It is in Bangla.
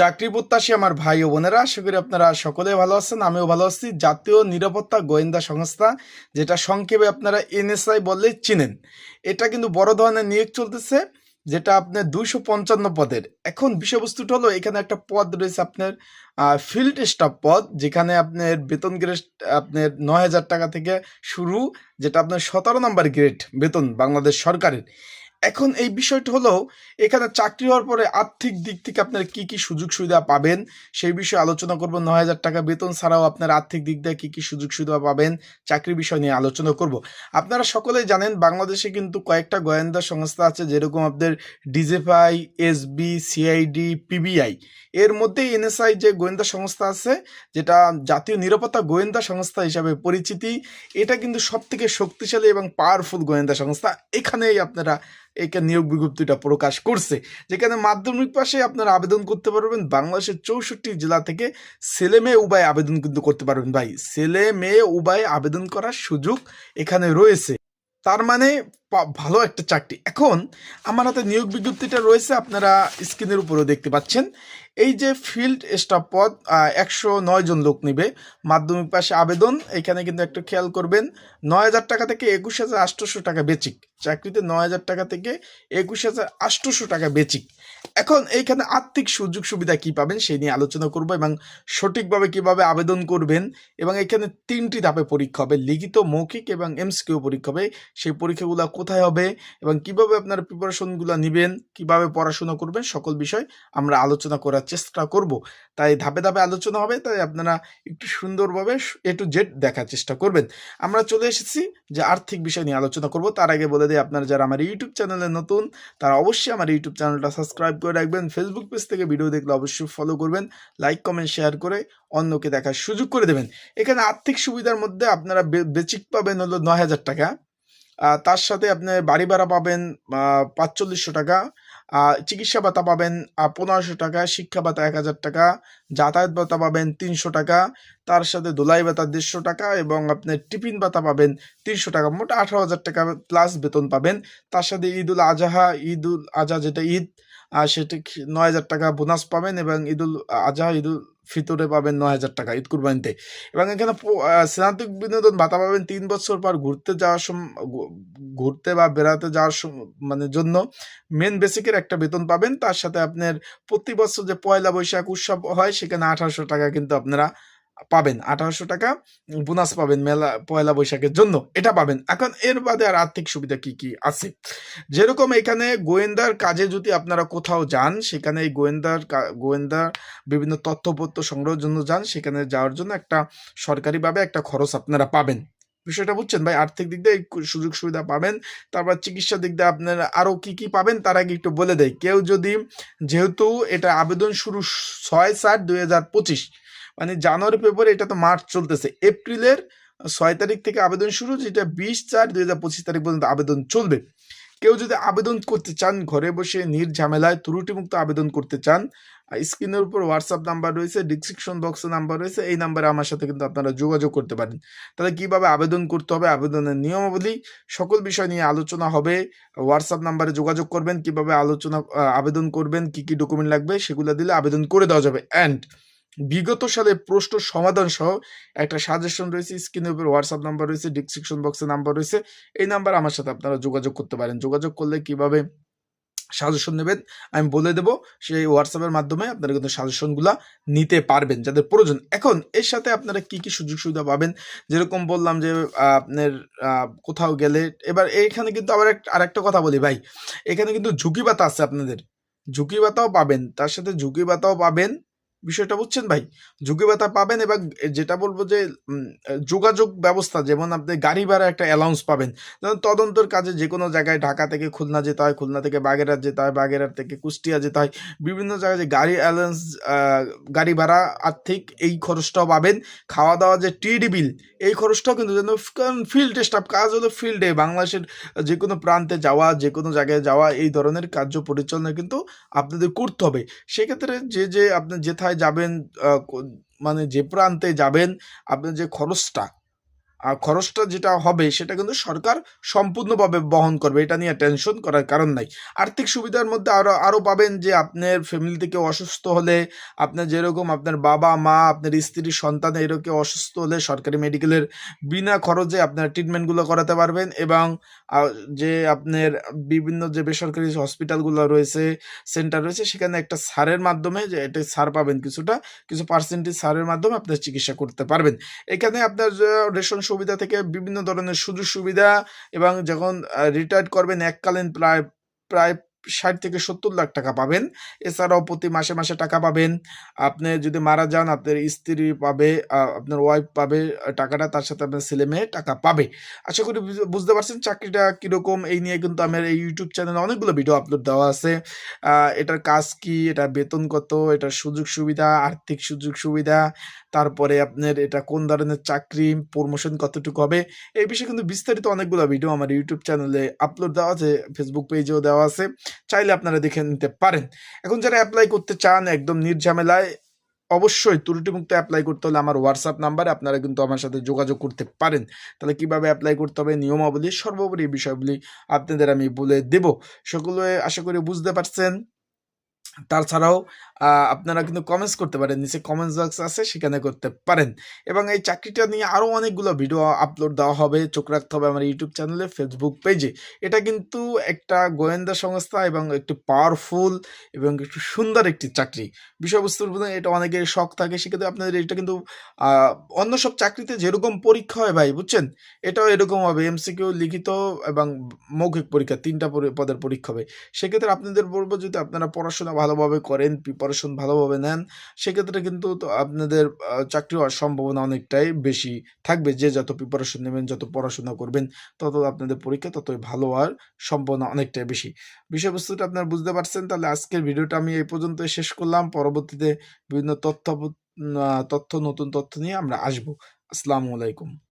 চাকরি প্রত্যাশী আমার ভাই ও বোনেরা, আশা করি আপনারা সকলে ভালো আছেন, আমিও ভালো আছি। জাতীয় নিরাপত্তা গোয়েন্দা সংস্থা, যেটা সংক্ষেপে আপনারা এনএসআই বললে চিনেন। এটা কিন্তু বড় ধরনের নিয়োগ চলতেছে, যেটা আপনার দুইশো পঞ্চান্ন পদের। এখন বিষয়বস্তুটা হলো, এখানে একটা পদ রয়েছে আপনার ফিল্ড স্টাফ পদ, যেখানে আপনার বেতন গ্রেড আপনার নয় হাজার টাকা থেকে শুরু, যেটা আপনার সতেরো নম্বর গ্রেড বেতন বাংলাদেশ সরকারের। এখন এই বিষয়টা হলো, এখানে চাকরি হওয়ার পরে আর্থিক দিক থেকে আপনারা কি কি সুযোগ সুবিধা পাবেন, সেই বিষয়ে আলোচনা করব। নয় হাজার টাকা বেতন ছাড়াও আপনার আর্থিক দিক দিয়ে কি কি সুযোগ সুবিধা পাবেন চাকরি বিষয় নিয়ে আলোচনা করব। আপনারা সকলেই জানেন, বাংলাদেশে কিন্তু কয়েকটা গোয়েন্দা সংস্থা আছে, যেরকম আপনাদের ডিজেফআই এসবি সিআইডি পিবিআই এর মধ্যে এনএসআই যে গোয়েন্দা সংস্থা আছে, যেটা জাতীয় নিরাপত্তা গোয়েন্দা সংস্থা হিসাবে পরিচিতি, এটা কিন্তু সব থেকে শক্তিশালী এবং পাওয়ারফুল গোয়েন্দা সংস্থা। এখানেই আপনারা এখানে নিয়োগ বিজ্ঞপ্তিটা প্রকাশ করছে, যেখানে মাধ্যমিক পাশে আপনারা আবেদন করতে পারবেন। বাংলাদেশের চৌষট্টি জেলা থেকে ছেলে মেয়ে উভয় আবেদন কিন্তু করতে পারবেন ভাই। ছেলে মেয়ে উভয় আবেদন করার সুযোগ এখানে রয়েছে। তার মানে ভালো একটা চাকরি। এখন আমার হাতে নিয়োগ বিজ্ঞপ্তিটা রয়েছে, আপনারা স্ক্রিনের উপরেও দেখতে পাচ্ছেন। এই যে ফিল্ড স্টাফ পদ একশো নয় জন লোক নিবে। মাধ্যমিক পাশে আবেদন, এখানে কিন্তু একটু খেয়াল করবেন, নয় হাজার টাকা থেকে একুশ হাজার আটশোশো টাকা বেচিক। চাকরিতে নয় হাজার টাকা থেকে একুশ হাজার আটশোশো টাকা বেচিক। এখন এইখানে আর্থিক সুযোগ সুবিধা কি পাবেন, সেই নিয়ে আলোচনা করব এবং সঠিকভাবে কীভাবে আবেদন করবেন এবং এখানে তিনটি ধাপে পরীক্ষা হবে। লিখিত, মৌখিক এবং এমসকিউ পরীক্ষা হবে। সেই পরীক্ষাগুলো কোথায় হবে এবং কীভাবে আপনারা প্রিপারেশনগুলো নেবেন, কীভাবে পড়াশোনা করবেন, সকল বিষয় আমরা আলোচনা করার চেষ্টা করব। তাই ধাপে ধাপে আলোচনা হবে, তাই আপনারা একটু সুন্দরভাবে এ টু জেড দেখার চেষ্টা করবেন। আমরা চলে এসেছি যে আর্থিক বিষয় নিয়ে আলোচনা করব। তার আগে বলে দিই, আপনারা যারা আমার ইউটিউব চ্যানেলে নতুন, তারা অবশ্যই আমার ইউটিউব চ্যানেলটা সাবস্ক্রাইব করে রাখবেন। ফেসবুক পেজ থেকে ভিডিও দেখলে অবশ্যই ফলো করবেন। লাইক কমেন্ট শেয়ার করে অন্যকে দেখার সুযোগ করে দেবেন। এখানে আর্থিক সুবিধার মধ্যে আপনারা বেচিক পাবেন হলো নয় হাজার টাকা। তার সাথে আপনি বাড়ি ভাড়া পাবেন পাঁচচল্লিশশো টাকা। চিকিৎসা ভাতা পাবেন পনেরোশো টাকা, শিক্ষা ভাতা এক হাজার টাকা, যাতায়াত ভাতা পাবেন তিনশো টাকা, তার সাথে দোলাই ভাতা দেড়শো টাকা এবং আপনি টিফিন ভাতা পাবেন তিনশো টাকা, মোট আঠারো হাজার টাকা প্লাস বেতন পাবেন। তার সাথে ঈদ উল আজহা, ঈদ উল আজহা যেটা ঈদ আর সেটা নয় হাজার টাকা বোনাস পাবেন এবং ঈদ উল আজহা, ঈদ উল ফিতরে পাবেন নয় হাজার টাকা ঈদ কুরবানিতে। এবং এখানে স্নান্তিক বিনোদন ভাতা পাবেন তিন বছর পর ঘুরতে যাওয়ার ঘুরতে বা বেড়াতে যাওয়ার মানে জন্য মেন বেসিকের একটা বেতন পাবেন। তার সাথে আপনার প্রতি বছর যে পয়লা বৈশাখ উৎসব হয়, সেখানে আঠারোশো টাকা কিন্তু আপনারা পাবেন। আঠারোশো টাকা বোনাস পাবেন মেলা, পয়লা বৈশাখের জন্য। এটা পাবেন। এখন এর বাদে আর আর্থিক সুবিধা কি কি আছে? যেরকম এখানে গোয়েন্দার কাজে যদি আপনারা কোথাও যান, সেখানে এই গোয়েন্দার কা- গোয়েন্দা বিভিন্ন তথ্যপত্র সংগ্রহের জন্য যান, সেখানে যাওয়ার জন্য একটা সরকারিভাবে একটা খরচ আপনারা পাবেন। বিষয়টা বুঝছেন? ভাই, আর্থিক দিক দিয়ে সুযোগ সুবিধা পাবেন, তারপর চিকিৎসা দিক দিয়ে আপনারা আরও কি কি পাবেন, তার আগে একটু বলে দেয় কেউ যদি, যেহেতু এটা আবেদন শুরু ছয় সাত দুই হাজার পঁচিশ মানে জানুয়ারি, ফেব্রুয়ারি, এটা তো মার্চ চলতেছে। এপ্রিলের ছয় তারিখ থেকে আবেদন শুরু, যেটা বিশ চার দুই হাজার পঁচিশ তারিখ পর্যন্ত আবেদন চলবে। কেউ যদি আবেদন করতে চান, ঘরে বসে নির্ঝামেলায় ত্রুটিমুক্ত আবেদন করতে চান স্ক্রিনের উপর হোয়াটসঅ্যাপ নাম্বার রয়েছে ডিসক্রিপশন বক্সে নাম্বার রয়েছে, এই নাম্বারে আমার সাথে কিন্তু আপনারা যোগাযোগ করতে পারেন। তাহলে কীভাবে আবেদন করতে হবে? আবেদনের নিয়মাবলী, সকল বিষয় নিয়ে আলোচনা হবে। হোয়াটসঅ্যাপ নাম্বারে যোগাযোগ করবেন, কীভাবে আলোচনা আবেদন করবেন, কি কি ডকুমেন্ট লাগবে, সেগুলো দিলে আবেদন করে দেওয়া যাবে। অ্যান্ড বিগত সালে প্রশ্ন সমাধান সহ একটা সাজেশন রয়েছে স্ক্রিনের উপর হোয়াটসঅ্যাপ নাম্বার রয়েছে ডিসক্রিপশন বক্সে নাম্বার রয়েছে। এই নাম্বার আমার সাথে আপনারা যোগাযোগ করতে পারেন। যোগাযোগ করলে কীভাবে সাজেশন নেবেন আমি বলে দেব। সেই হোয়াটসঅ্যাপের মাধ্যমে আপনারা কিন্তু সাজেশনগুলো নিতে পারবেন, যাদের প্রয়োজন। এখন এর সাথে আপনারা কি কি সুযোগ সুবিধা পাবেন? যেরকম বললাম যে, আপনার কোথাও গেলে, এবার এইখানে কিন্তু আবার এক- আরেকটা কথা বলি ভাই। এখানে কিন্তু ঝুঁকি ভাতা আছে আপনাদের। ঝুঁকি ভাতাও পাবেন, তার সাথে ঝুঁকি ভাতাও পাবেন। বিষয়টা বুঝছেন ভাই? ঝুঁকি ভাতা পাবেন এবং যেটা বলব যে যোগাযোগ ব্যবস্থা, যেমন আপনি গাড়ি ভাড়া একটা অ্যালাউন্স পাবেন। যেমন তদন্তর কাজে যে কোনো জায়গায় ঢাকা থেকে খুলনা যেতে হয়, খুলনা থেকে বাগেরহাট যেতে হয়, বাগেরহাট থেকে কুষ্টিয়া যেতে হয়, বিভিন্ন জায়গায় যে গাড়ি অ্যালাউন্স গাড়ি ভাড়া আর্থিক এই খরচটাও পাবেন। খাওয়া দাওয়া যে টিডি বিল এই খরচটাও কিন্তু যেন কারণ ফিল্ড স্টাফ কাজ হলো ফিল্ডে বাংলাদেশের যে কোনো প্রান্তে যাওয়া যে কোনো জায়গায় যাওয়া, এই ধরনের কার্য পরিচালনা কিন্তু আপনাদের করতে হবে। সেক্ষেত্রে যে যে আপনি যেথায় যাবেন মানে যে প্রান্তে যাবেন আপনার যে খরচটা খরচটা যেটা হবে সেটা কিন্তু সরকার সম্পূর্ণভাবে বহন করবে। এটা নিয়ে টেনশন করার কারণ নাই। আর্থিক সুবিধার মধ্যে আরও আরও পাবেন যে আপনার ফ্যামিলি থেকে অসুস্থ হলে, আপনার যেরকম আপনার বাবা, মা, আপনার স্ত্রী, সন্তান এরকম অসুস্থ হলে সরকারি মেডিকেলের বিনা খরচে আপনার ট্রিটমেন্টগুলো করাতে পারবেন এবং যে আপনার বিভিন্ন যে বেসরকারি হসপিটালগুলো রয়েছে সেন্টার রয়েছে, সেখানে একটা সারের মাধ্যমে যে এটা সার পাবেন কিছুটা, কিছু পার্সেন্টেজ সারের মাধ্যমে আপনার চিকিৎসা করতে পারবেন। এখানে আপনার রেশন সুবিধা থেকে বিভিন্ন ধরনের সুযোগ সুবিধা এবং যখন রিটায়ার্ড করবেন এককালীন প্রায় প্রায় ষাট থেকে সত্তর লাখ টাকা পাবেন। এছাড়াও প্রতি মাসে মাসে টাকা পাবেন। আপনি যদি মারা যান, আপনার স্ত্রী পাবে আপনার ওয়াইফ পাবে, টাকাটা তার সাথে আপনার ছেলে মেয়ে টাকা পাবে। আশা করি বুঝ- বুঝতে পারছেন চাকরিটা কীরকম? এই নিয়ে কিন্তু আমার এই ইউটিউব চ্যানেলে অনেকগুলো ভিডিও আপলোড দেওয়া আছে। এটার কাজ কি? এটা বেতন কত? এটার সুযোগ সুবিধা? আর্থিক সুযোগ সুবিধা? তারপরে আপনার এটা কোন ধরনের চাকরি? প্রমোশন কতটুকু হবে? এই বিষয়ে কিন্তু বিস্তারিত অনেকগুলো ভিডিও আমার ইউটিউব চ্যানেলে আপলোড দেওয়া আছে ফেসবুক পেজেও দেওয়া আছে। চাইলে আপনারা দেখে নিতে পারেন। এখন যারা অ্যাপ্লাই করতে চান একদম নির্ঝামেলায় অবশ্যই ত্রুটিমুক্ত অ্যাপ্লাই করতে হলে আমার হোয়াটসঅ্যাপ নাম্বারে আপনারা কিন্তু আমার সাথে যোগাযোগ করতে পারেন। তাহলে কীভাবে অ্যাপ্লাই করতে হবে, নিয়মাবলী, সর্বোপরি বিষয়গুলি আপনাদের আমি বলে দেব। সকলে আশা করি বুঝতে পারছেন। তাছাড়াও আপনারা কিন্তু কমেন্টস করতে পারেন, নিচে কমেন্টস বক্স আছে, সেখানে করতে পারেন। এবং এই চাকরিটা নিয়ে আরও অনেকগুলো ভিডিও আপলোড দেওয়া হবে, চোখ রাখতে হবে আমার ইউটিউব চ্যানেলে ফেসবুক পেজে এটা কিন্তু একটা গোয়েন্দা সংস্থা এবং একটি পাওয়ারফুল এবং একটু সুন্দর একটি চাকরি। বিষয়বস্তুর মধ্যে এটা অনেকের শখ থাকে, সেক্ষেত্রে আপনাদের এটা কিন্তু অন্য সব চাকরিতে যেরকম পরীক্ষা হয় ভাই, বুঝছেন? এটাও এরকম হবে এমসিকিউ লিখিত এবং মৌখিক পরীক্ষা, তিনটা পদের পরীক্ষা হবে। সেক্ষেত্রে আপনাদের বলব যদি আপনারা পড়াশোনা ভালোভাবে করেন প্রিপারেশন ভালোভাবে নেন, সেক্ষেত্রে কিন্তু আপনাদের চাকরি হওয়ার সম্ভাবনা অনেকটাই বেশি থাকবে। যে যত প্রিপারেশন নেবেন, যত পড়াশোনা করবেন, তত আপনাদের পরীক্ষা ততই ভালো হওয়ার সম্ভাবনা অনেকটাই বেশি। বিষয়বস্তুটা আপনারা বুঝতে পারছেন, তাহলে আজকের ভিডিওটা আমি এই পর্যন্ত শেষ করলাম। পরবর্তীতে বিভিন্ন তথ্য তথ্য, নতুন তথ্য নিয়ে আমরা আসব। আসসালামু আলাইকুম।